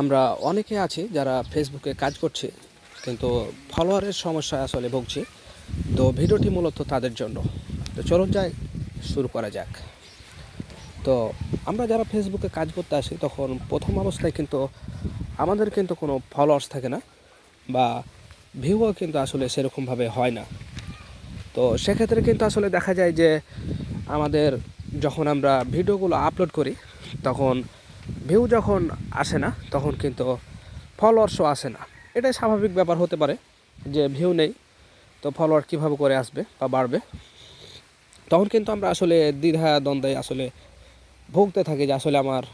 আমরা অনেকে আছি যারা ফেসবুকে কাজ করছি, কিন্তু ফলোয়ারের সমস্যায় আসলে ভুগছি। তো ভিডিওটি মূলত তাদের জন্য। তো চলুন যাই, শুরু করা যাক। তো আমরা যারা ফেসবুকে কাজ করতে আসি, তখন প্রথম অবস্থায় কিন্তু আমাদের কিন্তু কোনো ফলোয়ার্স থাকে না বা ভিউও কিন্তু আসলে সেরকমভাবে হয় না। তো সেক্ষেত্রে কিন্তু আসলে দেখা যায় যে আমাদের যখন আমরা ভিডিওগুলো আপলোড করি, তখন ভিউ যখন আসে না, তখন কিন্তু ফলোয়ার্সও আসে না। এটাই স্বাভাবিক ব্যাপার হতে পারে যে ভিউ নেই, তো ফলোয়ার কীভাবে করে আসবে বা বাড়বে। তখন কিন্তু আমরা আসলে দ্বিধা দ্বন্দ্বে আসলে ভুগতে থাকি যে আসলে আমার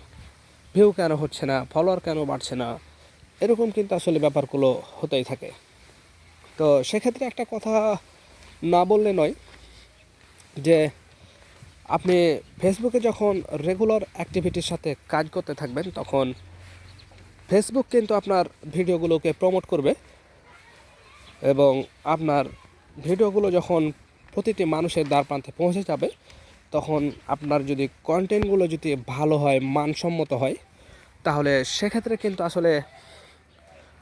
ভিউ কেন হচ্ছে না, ফলোয়ার কেন বাড়ছে না, এরকম কিন্তু আসলে ব্যাপারগুলো হতেই থাকে। তো সেক্ষেত্রে একটা কথা না বললে নয় যে আপনি ফেসবুকে যখন রেগুলার অ্যাক্টিভিটির সাথে কাজ করতে থাকবেন, তখন ফেসবুক কিন্তু আপনার ভিডিওগুলোকে প্রমোট করবে এবং আপনার ভিডিওগুলো যখন প্রতিটি মানুষের দ্বার প্রান্তে পৌঁছে যাবে, তখন আপনার যদি কন্টেন্টগুলো যদি ভালো হয়, মানসম্মত হয়, তাহলে সেক্ষেত্রে কিন্তু আসলে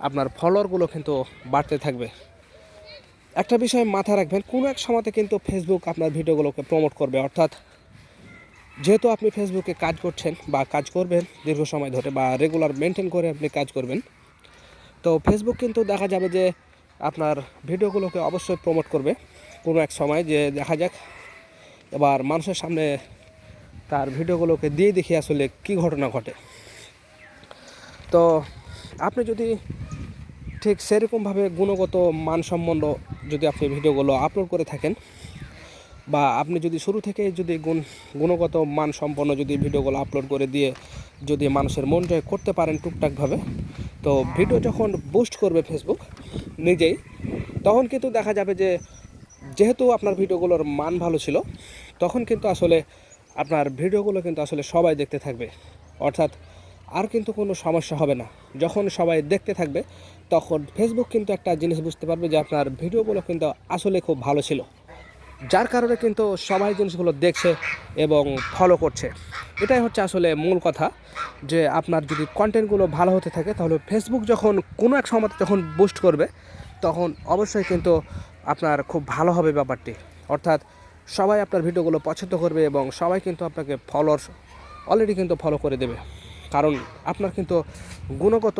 আপনার ফলোয়ারগুলো কিন্তু বাড়তে থাকবে। একটা বিষয় মাথায় রাখবেন, কোনো এক সময়তে কিন্তু ফেসবুক আপনার ভিডিওগুলোকে প্রমোট করবে, অর্থাৎ যেহেতু আপনি ফেসবুকে কাজ করছেন বা কাজ করবেন দীর্ঘ সময় ধরে বা রেগুলার মেনটেন করে আপনি কাজ করবেন, তো ফেসবুক কিন্তু দেখা যাবে যে আপনার ভিডিওগুলোকে অবশ্যই প্রমোট করবে কোনো এক সময় যে দেখা যাক এবার মানুষের সামনে তার ভিডিওগুলোকে দিয়ে দেখি আসলে কী ঘটনা ঘটে। তো আপনি যদি ঠিক সেরকমভাবে গুণগত মানসম্পন্ন যদি আপনি ভিডিওগুলো আপলোড করে থাকেন বা আপনি যদি শুরু থেকে যদি গুণ, গুণগত মান সম্পন্ন যদি ভিডিওগুলো আপলোড করে দিয়ে যদি মানুষের মন জয় করতে পারেন টুকটাকভাবে, তো ভিডিও যখন বুস্ট করবে ফেসবুক নিজেই, তখন কিন্তু দেখা যাবে যে যেহেতু আপনার ভিডিওগুলোর মান ভালো ছিল, তখন কিন্তু আসলে আপনার ভিডিওগুলো কিন্তু আসলে সবাই দেখতে থাকবে। অর্থাৎ আর কিন্তু কোনো সমস্যা হবে না। যখন সবাই দেখতে থাকবে, তখন ফেসবুক কিন্তু একটা জিনিস বুঝতে পারবে যে আপনার ভিডিওগুলো কিন্তু আসলে খুব ভালো ছিল। যার কারণে কিন্তু সবাই জিনিসগুলো দেখছে এবং ফলো করছে। এটাই হচ্ছে আসলে মূল কথা যে আপনার যদি কন্টেন্টগুলো ভালো হতে থাকে, তাহলে ফেসবুক যখন কোনো এক সময় যখন বুস্ট করবে, তখন অবশ্যই কিন্তু আপনার খুব ভালো হবে ব্যাপারটি। অর্থাৎ সবাই আপনার ভিডিওগুলো পছন্দ করবে এবং সবাই কিন্তু আপনাকে ফলোয়ার্স অলরেডি কিন্তু ফলো করে দেবে। কারণ আপনার কিন্তু গুণগত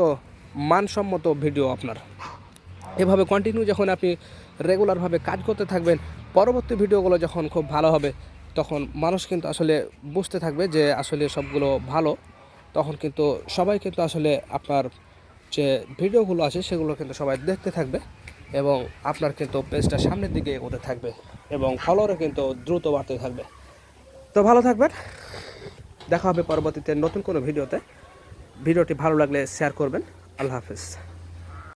মানসম্মত ভিডিও আপনার। এভাবে কন্টিনিউ যখন আপনি রেগুলারভাবে কাজ করতে থাকবেন পরবর্তী ভিডিওগুলো যখন খুব ভালো হবে, তখন মানুষ কিন্তু আসলে বুঝতে থাকবে যে আসলে সবগুলো ভালো। তখন কিন্তু সবাই কিন্তু আসলে আপনার যে ভিডিওগুলো আছে, সেগুলো কিন্তু সবাই দেখতে থাকবে এবং আপনার কিন্তু পেজটা সামনের দিকে এগোতে থাকবে এবং ফলোয়ারও কিন্তু দ্রুত বাড়তে থাকবে। তো ভালো থাকবেন। দেখা হবে পরবর্তীতে নতুন কোনো ভিডিওতে। ভিডিওটি ভালো লাগলে শেয়ার করবেন। আল্লাহ হাফিজ।